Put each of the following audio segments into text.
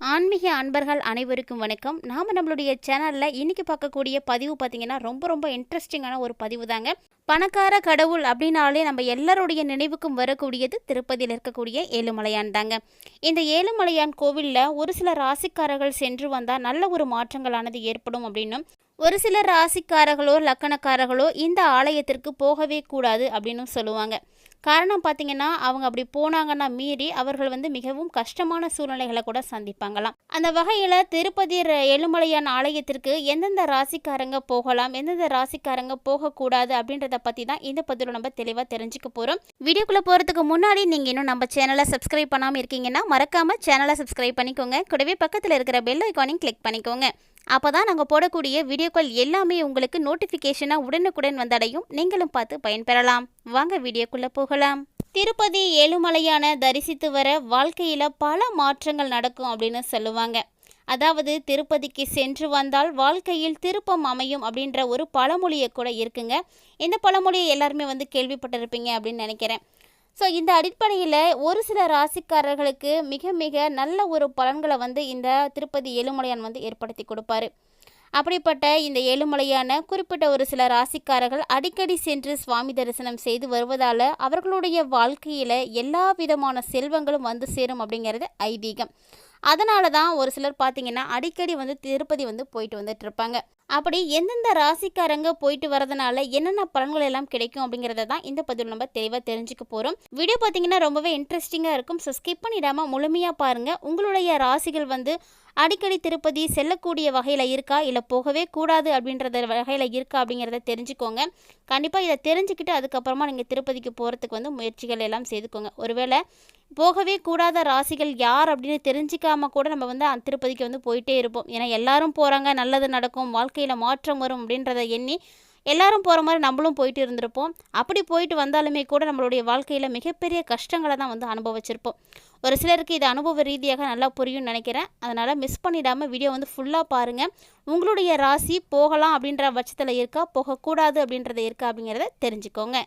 ஆன்மீக அன்பர்கள் அனைவருக்கும் வணக்கம். நாம் நம்மளுடைய சேனலில் இன்னைக்கு பார்க்கக்கூடிய பதிவு பார்த்திங்கன்னா ரொம்ப ரொம்ப இன்ட்ரெஸ்டிங்கான ஒரு பதிவு தாங்க பணக்கார கடவுள் அப்படின்னாலே நம்ம எல்லாருடைய நினைவுக்கும் வரக்கூடியது திருப்பதியில் இருக்கக்கூடிய ஏழுமலையான் தாங்க. இந்த ஏழுமலையான் கோவிலில் ஒரு சில ராசிக்காரர்கள் சென்று வந்தால் நல்ல ஒரு மாற்றங்களானது ஏற்படும் அப்படின்னும் ஒரு சில ராசிக்காரர்களோ லக்கணக்காரர்களோ இந்த ஆலயத்திற்கு போகவே கூடாது அப்படின்னு சொல்லுவாங்க. காரணம் பார்த்தீங்கன்னா அவங்க அப்படி போனாங்கன்னா மீறி அவர்கள் வந்து மிகவும் கஷ்டமான சூழ்நிலைகளை கூட சந்திப்பாங்களாம். அந்த வகையில் திருப்பதி எழுமலையான் ஆலயத்திற்கு எந்தெந்த ராசிக்காரங்க போகலாம் எந்தெந்த ராசிக்காரங்க போகக்கூடாது அப்படின்றத பற்றி தான் இந்த பதிவில் நம்ம தெளிவாக தெரிஞ்சுக்க போகிறோம் வீடியோக்குள்ளே போகிறதுக்கு முன்னாடி நீங்கள் இன்னும் நம்ம சேனலை சப்ஸ்கிரைப் பண்ணாமல் இருக்கீங்கன்னா மறக்காமல் சேனலை சப்ஸ்கிரைப் பண்ணிக்கோங்க. கூடவே பக்கத்தில் இருக்கிற பெல் ஐக்கானையும் கிளிக் பண்ணிக்கோங்க. அப்போ தான் நாங்கள் போடக்கூடிய வீடியோக்கள் எல்லாமே உங்களுக்கு நோட்டிஃபிகேஷனாக உடனுக்குடன் வந்தடையும். நீங்களும் பார்த்து பயன்பெறலாம். வாங்க வீடியோக்குள்ளே போகலாம். திருப்பதி ஏழுமலையான தரிசித்து வர வாழ்க்கையில் பல மாற்றங்கள் நடக்கும் அப்படின்னு சொல்லுவாங்க. அதாவது திருப்பதிக்கு சென்று வந்தால் வாழ்க்கையில் திருப்பம் அமையும் அப்படின்ற ஒரு பழமொழியை கூட இருக்குங்க. இந்த பழமொழியை எல்லாருமே வந்து கேள்விப்பட்டிருப்பீங்க அப்படின்னு நினைக்கிறேன். ஸோ இந்த அடிப்படையில் ஒரு சில ராசிக்காரர்களுக்கு மிக மிக நல்ல ஒரு பலன்களை வந்து இந்த திருப்பதி ஏழுமலையான் வந்து ஏற்படுத்தி கொடுப்பாரு. அப்படிப்பட்ட இந்த ஏழுமலையான குறிப்பிட்ட ஒரு சில ராசிக்காரர்கள் அடிக்கடி சென்று சுவாமி தரிசனம் செய்து வருவதால் அவர்களுடைய வாழ்க்கையில் எல்லா விதமான செல்வங்களும் வந்து சேரும் அப்படிங்கிறது ஐதீகம். அதனால தான் ஒரு சிலர் பார்த்தீங்கன்னா அடிக்கடி வந்து திருப்பதி வந்து போயிட்டு வந்துட்டு இருப்பாங்க. அப்படி எந்தெந்த ராசிக்காரங்க போயிட்டு வரதுனால என்னென்ன பலன்கள் எல்லாம் கிடைக்கும் அப்படிங்கிறத தான் இந்த பதிவில் நம்ம தெளிவாக தெரிஞ்சுக்க போகிறோம் வீடியோ பார்த்தீங்கன்னா ரொம்பவே இன்ட்ரெஸ்டிங்காக இருக்கும். ஸோ ஸ்கிப் பண்ணிடாமல் முழுமையாக பாருங்கள் உங்களுடைய ராசிகள் வந்து அடிக்கடி திருப்பதி செல்லக்கூடிய வகையில் இருக்கா? இல்லை போகவே கூடாது அப்படின்றத வகையில் இருக்கா? அப்படிங்கிறத தெரிஞ்சுக்கோங்க. கண்டிப்பாக இதை தெரிஞ்சுக்கிட்டு அதுக்கப்புறமா நீங்கள் திருப்பதிக்கு போகிறதுக்கு வந்து முயற்சிகள் எல்லாம் செய்துக்கோங்க. ஒருவேளை போகவே கூடாத ராசிகள் யார் அப்படின்னு தெரிஞ்சிக்காம கூட நம்ம வந்து அந்த திருப்பதிக்கு வந்து போயிட்டே இருப்போம். ஏன்னா எல்லாரும் போகிறாங்க நல்லது நடக்கும் வாழ்க்கையில் மாற்றம் வரும் அப்படின்றத எண்ணி எல்லாரும் போகிற மாதிரி நம்மளும் போயிட்டு இருந்திருப்போம். அப்படி போயிட்டு வந்தாலுமே கூட நம்மளுடைய வாழ்க்கையில் மிகப்பெரிய கஷ்டங்களை தான் வந்து அனுபவிச்சிருப்போம். ஒரு சிலருக்கு இது அனுபவ ரீதியாக நல்லா புரியும்னு நினைக்கிறேன். அதனால் மிஸ் பண்ணிடாமல் வீடியோ வந்து ஃபுல்லாக பாருங்கள் உங்களுடைய ராசி போகலாம் அப்படின்ற பட்சத்தில் இருக்கா? போகக்கூடாது அப்படின்றத இருக்கா அப்படிங்கிறத தெரிஞ்சுக்கோங்க.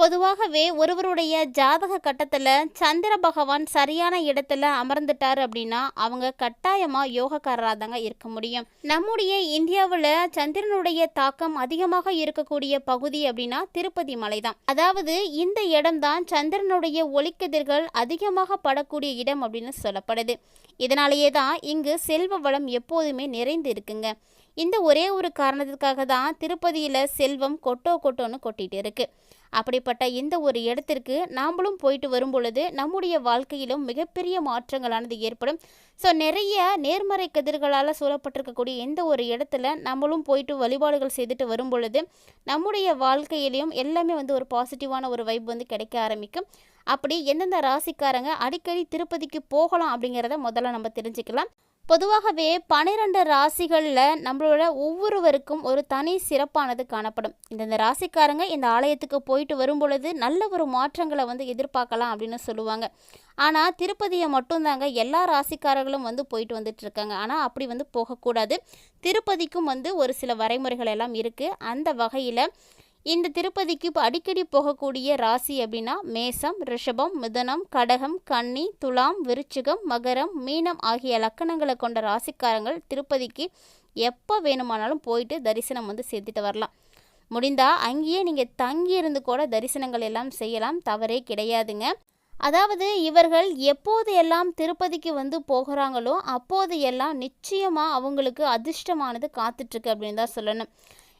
பொதுவாகவே ஒருவருடைய ஜாதக கட்டத்தில் சந்திர பகவான் சரியான இடத்துல அமர்ந்துட்டார் அப்படின்னா அவங்க கட்டாயமாக யோகக்காரராக தாங்க இருக்க முடியும். நம்முடைய இந்தியாவில் சந்திரனுடைய தாக்கம் அதிகமாக இருக்கக்கூடிய பகுதி அப்படின்னா திருப்பதி மலை தான் அதாவது இந்த இடம்தான் சந்திரனுடைய ஒளிக்கதிர்கள் அதிகமாக படக்கூடிய இடம் அப்படின்னு சொல்லப்படுது. இதனாலேயே தான் இங்கு செல்வ வளம் எப்போதுமே நிறைந்து இருக்குங்க. இந்த ஒரே ஒரு காரணத்துக்காக தான் திருப்பதியில் செல்வம் கொட்டோ கொட்டோன்னு கொட்டிகிட்டு இருக்குது அப்படிப்பட்ட இந்த ஒரு இடத்திற்கு நாமளும் போயிட்டு வரும் பொழுது நம்முடைய வாழ்க்கையிலும் மிகப்பெரிய மாற்றங்களானது ஏற்படும். ஸோ நிறைய நேர்மறை கதிர்களால் சூழப்பட்டிருக்கக்கூடிய இந்த ஒரு இடத்துல நம்மளும் போயிட்டு வழிபாடுகள் செய்துட்டு வரும் பொழுது நம்முடைய வாழ்க்கையிலையும் எல்லாமே வந்து ஒரு பாசிட்டிவான ஒரு வைப் வந்து கிடைக்க ஆரம்பிக்கும். அப்படி எந்தெந்த ராசிக்காரங்க அடிக்கடி திருப்பதிக்கு போகலாம் அப்படிங்கிறத முதல்ல நம்ம தெரிஞ்சுக்கலாம். பொதுவாகவே பனிரெண்டு ராசிகளில் நம்மளோட ஒவ்வொருவருக்கும் ஒரு தனி சிறப்பானது காணப்படும். இந்தந்த ராசிக்காரங்க இந்த ஆலயத்துக்கு போயிட்டு வரும் பொழுது நல்ல ஒரு மாற்றங்களை வந்து எதிர்பார்க்கலாம் அப்படின்னு சொல்லுவாங்க. ஆனால் திருப்பதியை மட்டும்தாங்க எல்லா ராசிக்காரர்களும் வந்து போயிட்டு வந்துட்டுருக்காங்க ஆனால் அப்படி வந்து போகக்கூடாது. திருப்பதிக்கும் வந்து ஒரு சில வரைமுறைகள் எல்லாம் இருக்குது அந்த வகையில் இந்த திருப்பதிக்கு இப்போ அடிக்கடி போகக்கூடிய ராசி அப்படின்னா மேசம் ரிஷபம் மிதனம் கடகம் கன்னி துலாம் விருச்சிகம் மகரம் மீனம் ஆகிய லக்கணங்களை கொண்ட ராசிக்காரங்கள் திருப்பதிக்கு எப்போ வேணுமானாலும் போயிட்டு தரிசனம் வந்து சேர்த்துட்டு வரலாம். முடிந்தால் அங்கேயே நீங்கள் தங்கியிருந்து கூட தரிசனங்கள் எல்லாம் செய்யலாம். தவறே கிடையாதுங்க. அதாவது இவர்கள் எப்போது எல்லாம் திருப்பதிக்கு வந்து போகிறாங்களோ அப்போது எல்லாம் நிச்சயமாக அவங்களுக்கு அதிர்ஷ்டமானது காத்துட்ருக்கு அப்படின்னு தான் சொல்லணும்.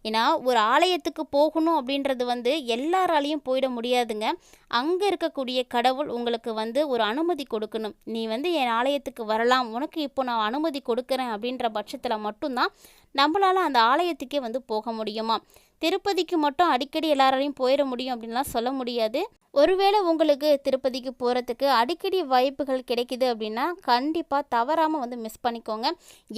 ஏன்னா ஒரு ஆலயத்துக்கு போகணும் அப்படின்றது வந்து எல்லாராலையும் போயிட முடியாதுங்க. அங்கே இருக்கக்கூடிய கடவுள் உங்களுக்கு வந்து ஒரு அனுமதி கொடுக்கணும். நீ வந்து என் ஆலயத்துக்கு வரலாம். உனக்கு இப்போ நான் அனுமதி கொடுக்குறேன் அப்படின்ற பட்சத்தில் மட்டும்தான் நம்மளால் அந்த ஆலயத்துக்கே வந்து போக முடியுமா? திருப்பதிக்கு மட்டும் அடிக்கடி எல்லாராலையும் போயிட முடியும் அப்படின்லாம் சொல்ல முடியாது. ஒருவேளை உங்களுக்கு திருப்பதிக்கு போகிறதுக்கு அடிக்கடி வாய்ப்புகள் கிடைக்குது அப்படின்னா கண்டிப்பாக தவறாமல் வந்து மிஸ் பண்ணிக்கோங்க.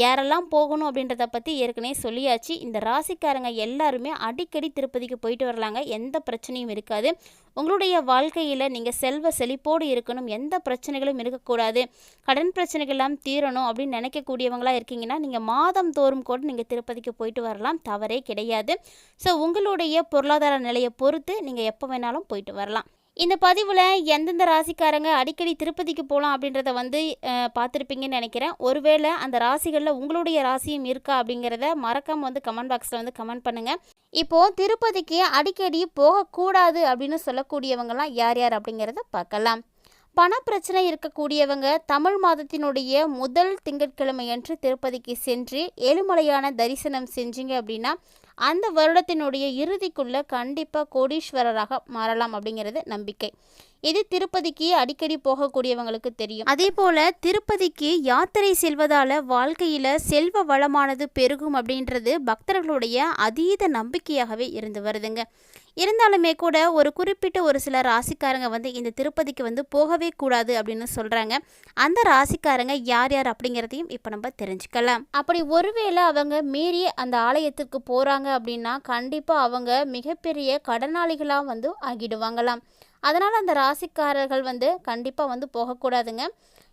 யாரெல்லாம் போகணும் அப்படின்றத பற்றி ஏற்கனவே சொல்லியாச்சு. இந்த ராசிக்காரங்க எல்லாருமே அடிக்கடி திருப்பதிக்கு போயிட்டு வரலாங்க. எந்த பிரச்சனையும் இருக்காது. உங்களுடைய வாழ்க்கையில் நீங்கள் செல்வ செழிப்போடு இருக்கணும். எந்த பிரச்சனைகளும் இருக்கக்கூடாது. கடன் பிரச்சனைகள்லாம் தீரணும் அப்படின்னு நினைக்கக்கூடியவங்களாக இருக்கீங்கன்னா நீங்கள் மாதம் தோறும் கூட நீங்கள் திருப்பதிக்கு போயிட்டு வரலாம். தவறே கிடையாது. ஸோ உங்களுடைய பொருளாதார நிலையை பொறுத்து நீங்கள் எப்போ வேணாலும் போயிட்டு வரலாம். இந்த பதிவில் எந்தெந்த ராசிக்காரங்க அடிக்கடி திருப்பதிக்கு போகலாம் அப்படின்றத வந்து பார்த்துருப்பீங்கன்னு நினைக்கிறேன். ஒருவேளை அந்த ராசிகளில் உங்களுடைய ராசியும் இருக்கா அப்படிங்கிறத மறக்காமல் வந்து கமெண்ட் பாக்ஸில் வந்து கமெண்ட் பண்ணுங்கள் இப்போது திருப்பதிக்கு அடிக்கடி போகக்கூடாது அப்படின்னு சொல்லக்கூடியவங்கலாம் யார் யார் அப்படிங்கிறத பார்க்கலாம். பணப்பிரச்சனை இருக்கக்கூடியவங்க தமிழ் மாதத்தினுடைய முதல் திங்கட்கிழமையன்று திருப்பதிக்கு சென்று ஏழுமலையான தரிசனம் செஞ்சீங்க அப்படின்னா அந்த வருடத்தினுடைய இறுதிக்குள்ள கண்டிப்பாக கோடீஸ்வரராக மாறலாம் அப்படிங்கிறது நம்பிக்கை. இது திருப்பதிக்கு அடிக்கடி போகக்கூடியவங்களுக்கு தெரியும். அதே போல திருப்பதிக்கு யாத்திரை செல்வதால வாழ்க்கையில செல்வ வளமானது பெருகும் அப்படின்றது பக்தர்களுடைய அதீத நம்பிக்கையாகவே இருந்து வருதுங்க. இருந்தாலுமே கூட ஒரு குறிப்பிட்ட ஒரு சில ராசிக்காரங்க வந்து இந்த திருப்பதிக்கு வந்து போகவே கூடாது அப்படின்னு சொல்கிறாங்க அந்த ராசிக்காரங்க யார் யார் அப்படிங்கிறதையும் இப்போ நம்ம தெரிஞ்சுக்கலாம். அப்படி ஒருவேளை அவங்க மீறி அந்த ஆலயத்துக்கு போகிறாங்க அப்படின்னா கண்டிப்பாக அவங்க மிகப்பெரிய கடனாளிகளாக வந்து ஆகிடுவாங்களாம். அதனால் அந்த ராசிக்காரர்கள் வந்து கண்டிப்பாக வந்து போகக்கூடாதுங்க.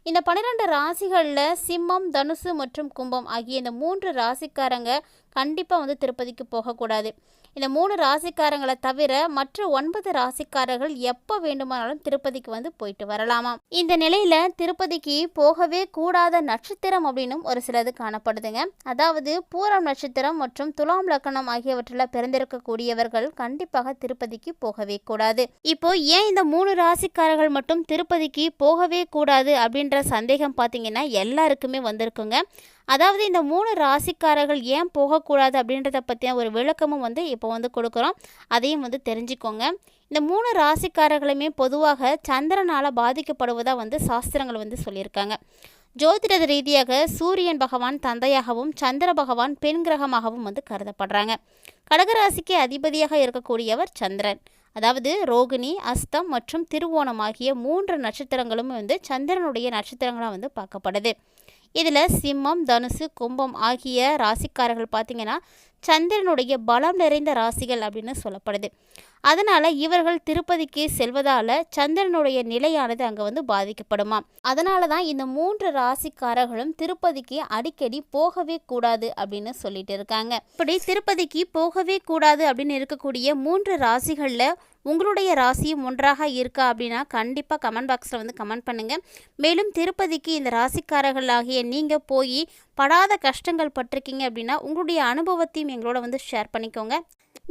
இந்த பன்னிரெண்டு ராசிகளில் சிம்மம் தனுசு மற்றும் கும்பம் ஆகிய இந்த மூன்று ராசிக்காரங்க கண்டிப்பாக வந்து திருப்பதிக்கு போகக்கூடாது. இந்த மூணு ராசிக்காரங்களை தவிர மற்ற ஒன்பது ராசிக்காரர்கள் எப்போ வேண்டுமானாலும் திருப்பதிக்கு வந்து போயிட்டு வரலாமாம். இந்த நிலையில திருப்பதிக்கு போகவே கூடாத நட்சத்திரம் அப்படின்னும் ஒரு சிலது காணப்படுதுங்க. அதாவது பூரம் நட்சத்திரம் மற்றும் துலாம் லக்கணம் ஆகியவற்றில் பிறந்திருக்கக்கூடியவர்கள் கண்டிப்பாக திருப்பதிக்கு போகவே கூடாது. இப்போ ஏன் இந்த மூணு ராசிக்காரர்கள் மட்டும் திருப்பதிக்கு போகவே கூடாது அப்படின்ற சந்தேகம் பார்த்தீங்கன்னா எல்லாருக்குமே வந்திருக்குங்க. அதாவது இந்த மூணு ராசிக்காரர்கள் ஏன் போகக்கூடாது அப்படின்றத பற்றின ஒரு விளக்கமும் வந்து இப்போ வந்து கொடுக்குறோம். அதையும் வந்து தெரிஞ்சுக்கோங்க. இந்த மூணு ராசிக்காரர்களுமே பொதுவாக சந்திரனால் பாதிக்கப்படுவதாக வந்து சாஸ்திரங்கள் வந்து சொல்லியிருக்காங்க. ஜோதிட ரீதியாக சூரியன் பகவான் தந்தையாகவும் சந்திர பகவான் பெண் கிரகமாகவும் வந்து கருதப்படுறாங்க. கடகராசிக்கு அதிபதியாக இருக்கக்கூடியவர் சந்திரன். அதாவது ரோகிணி அஸ்தம் மற்றும் திருவோணம் ஆகிய மூன்று நட்சத்திரங்களும் வந்து சந்திரனுடைய நட்சத்திரங்களாக வந்து பார்க்கப்படுது. இதில் சிம்மம் தனுசு கும்பம் ஆகிய ராசிக்காரர்கள் பார்த்திங்கன்னா சந்திரனுடைய பலம் நிறைந்த ராசிகள் அப்படின்னு சொல்லப்படுது. அதனால் இவர்கள் திருப்பதிக்கு செல்வதால் சந்திரனுடைய நிலையானது அங்கே வந்து பாதிக்கப்படுமா அதனால தான் இந்த மூன்று ராசிக்காரர்களும் திருப்பதிக்கு அடிக்கடி போகவே கூடாது அப்படின்னு சொல்லிட்டு இருக்காங்க. இப்படி திருப்பதிக்கு போகவே கூடாது அப்படின்னு இருக்கக்கூடிய மூன்று ராசிகளில் உங்களுடைய ராசியும் ஒன்றாக இருக்கா அப்படின்னா கண்டிப்பாக கமெண்ட் பாக்ஸில் வந்து கமெண்ட் பண்ணுங்கள் மேலும் திருப்பதிக்கு இந்த ராசிக்காரர்களாகிய நீங்கள் போய் படாத கஷ்டங்கள் பட்டிருக்கீங்க அப்படின்னா உங்களுடைய அனுபவத்தையும் எங்களோட வந்து ஷேர் பண்ணிக்கோங்க.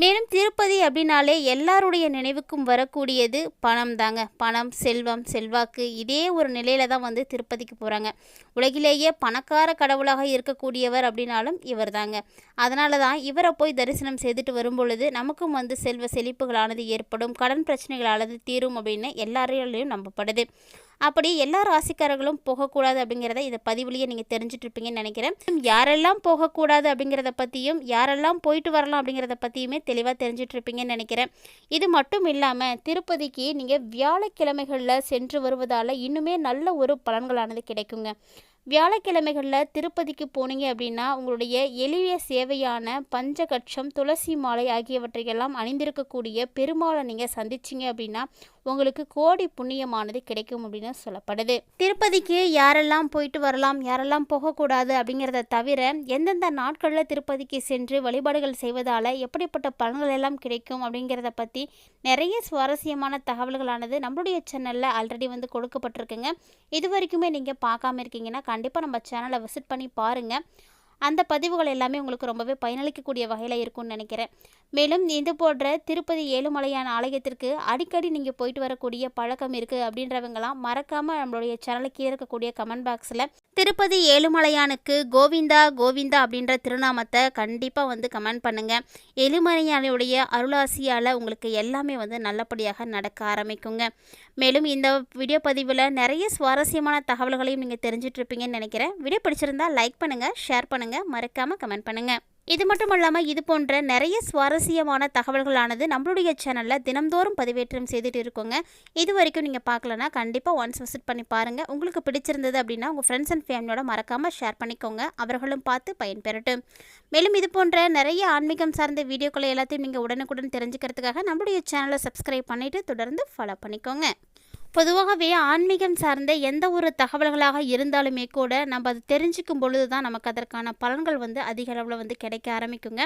மேலும் திருப்பதி அப்படின்னாலே எல்லாருடைய நினைவுக்கும் வரக்கூடியது பணம் தாங்க. பணம் செல்வம் செல்வாக்கு இதே ஒரு நிலையில தான் வந்து திருப்பதிக்கு போகிறாங்க உலகிலேயே பணக்கார கடவுளாக இருக்கக்கூடியவர் அப்படின்னாலும் இவர் தாங்க. அதனால தான் இவரை போய் தரிசனம் செய்துட்டு வரும் பொழுது நமக்கும் வந்து செல்வ செழிப்புகளானது ஏற்படும் கடன் பிரச்சனைகளானது தீரும் அப்படின்னு எல்லாரையும் நம்பப்படுது. அப்படி எல்லா ராசிக்காரர்களும் போகக்கூடாது அப்படிங்கிறத இந்த பதிவுலேயே நீங்கள் தெரிஞ்சுட்டு இருப்பீங்கன்னு நினைக்கிறேன் யாரெல்லாம் போகக்கூடாது அப்படிங்கிறத பற்றியும் யாரெல்லாம் போயிட்டு வரலாம் அப்படிங்கிறத பற்றியுமே தெளிவாக தெரிஞ்சுட்டு இருப்பீங்கன்னு நினைக்கிறேன். இது மட்டும் இல்லாமல் திருப்பதிக்கு நீங்கள் வியாழக்கிழமைகளில் சென்று வருவதால் இன்னுமே நல்ல ஒரு பலன்களானது கிடைக்குங்க. வியாழக்கிழமைகளில் திருப்பதிக்கு போனீங்க அப்படின்னா உங்களுடைய எளிய சேவையான பஞ்சகட்சம் துளசி மாலை ஆகியவற்றையெல்லாம் அணிந்திருக்கக்கூடிய பெருமாளை நீங்கள் சந்திச்சிங்க அப்படின்னா உங்களுக்கு கோடி புண்ணியமானது கிடைக்கும் அப்படின்னு சொல்லப்படுது. திருப்பதிக்கு யாரெல்லாம் போயிட்டு வரலாம் யாரெல்லாம் போகக்கூடாது அப்படிங்கிறத தவிர எந்தெந்த நாட்களில் திருப்பதிக்கு சென்று வழிபாடுகள் செய்வதால் எப்படிப்பட்ட பலன்கள் எல்லாம் கிடைக்கும் அப்படிங்கிறத பற்றி நிறைய சுவாரஸ்யமான தகவல்களானது நம்மளுடைய சேனலில் ஆல்ரெடி வந்து கொடுக்கப்பட்டிருக்குங்க. இது வரைக்குமே நீங்கள் பார்க்காம இருக்கீங்கன்னா கண்டிப்பாக நம்ம சேனலை விசிட் பண்ணி பாருங்கள் அந்த பதிவுகள் எல்லாமே உங்களுக்கு ரொம்பவே பயனளிக்கக்கூடிய வகையில் இருக்கும்னு நினைக்கிறேன். மேலும் இது போன்ற திருப்பதி ஏழுமலையான ஆலயத்திற்கு அடிக்கடி நீங்கள் போயிட்டு வரக்கூடிய பழக்கம் இருக்குது அப்படின்றவங்களாம் மறக்காமல் நம்மளுடைய சேனலுக்கு இருக்கக்கூடிய கமெண்ட் பாக்ஸில் திருப்பதி ஏழுமலையானுக்கு கோவிந்தா கோவிந்தா அப்படின்ற திருநாமத்தை கண்டிப்பாக வந்து கமெண்ட் பண்ணுங்கள் ஏழுமலையானுடைய அருளாசியால் உங்களுக்கு எல்லாமே வந்து நல்லபடியாக நடக்க ஆரம்பிக்குங்க. மேலும் இந்த வீடியோ பதிவில் நிறைய சுவாரஸ்யமான தகவல்களையும் நீங்கள் தெரிஞ்சிட்ருப்பீங்கன்னு நினைக்கிறேன். வீடியோ பிடிச்சிருந்தா லைக் பண்ணுங்கள் ஷேர் பண்ணுங்கள் மறக்காமல் கமெண்ட் பண்ணுங்கள் இது மட்டும் இல்லாமல் இது போன்ற நிறைய சுவாரஸ்யமான தகவல்களானது நம்மளுடைய சேனலில் தினம்தோறும் பதிவேற்றம் செய்துட்டு இருக்கோங்க. இது வரைக்கும் நீங்கள் பார்க்கலனா கண்டிப்பாக ஒன்ஸ் விசிட் பண்ணி பாருங்கள் உங்களுக்கு பிடிச்சிருந்தது அப்படின்னா உங்கள் ஃப்ரெண்ட்ஸ் அண்ட் ஃபேமிலியோட மறக்காமல் ஷேர் பண்ணிக்கோங்க. அவர்களும் பார்த்து பயன்பெறட்டும். மேலும் இது போன்ற நிறைய ஆன்மீகம் சார்ந்த வீடியோக்களை எல்லாத்தையும் நீங்கள் உடனுக்குடன் தெரிஞ்சுக்கிறதுக்காக நம்மளுடைய சேனலை சப்ஸ்கிரைப் பண்ணிவிட்டு தொடர்ந்து ஃபாலோ பண்ணிக்கோங்க. பொதுவாகவே ஆன்மீகம் சார்ந்த எந்த ஒரு தகவல்களாக இருந்தாலுமே கூட நம்ம அதை தெரிஞ்சுக்கும் பொழுது தான் நமக்கு அதற்கான பலன்கள் வந்து அதிக அளவில் வந்து கிடைக்க ஆரம்பிக்குங்க.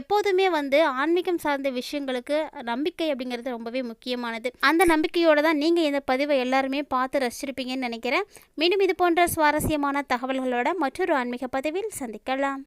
எப்போதுமே வந்து ஆன்மீகம் சார்ந்த விஷயங்களுக்கு நம்பிக்கை அப்படிங்கிறது ரொம்பவே முக்கியமானது. அந்த நம்பிக்கையோடு தான் நீங்கள் இந்த பதிவை எல்லாருமே பார்த்து ரசிச்சிருப்பீங்கன்னு நினைக்கிறேன். மீண்டும் இது போன்ற சுவாரஸ்யமான தகவல்களோட மற்றொரு ஆன்மீக பதிவில் சந்திக்கலாம்.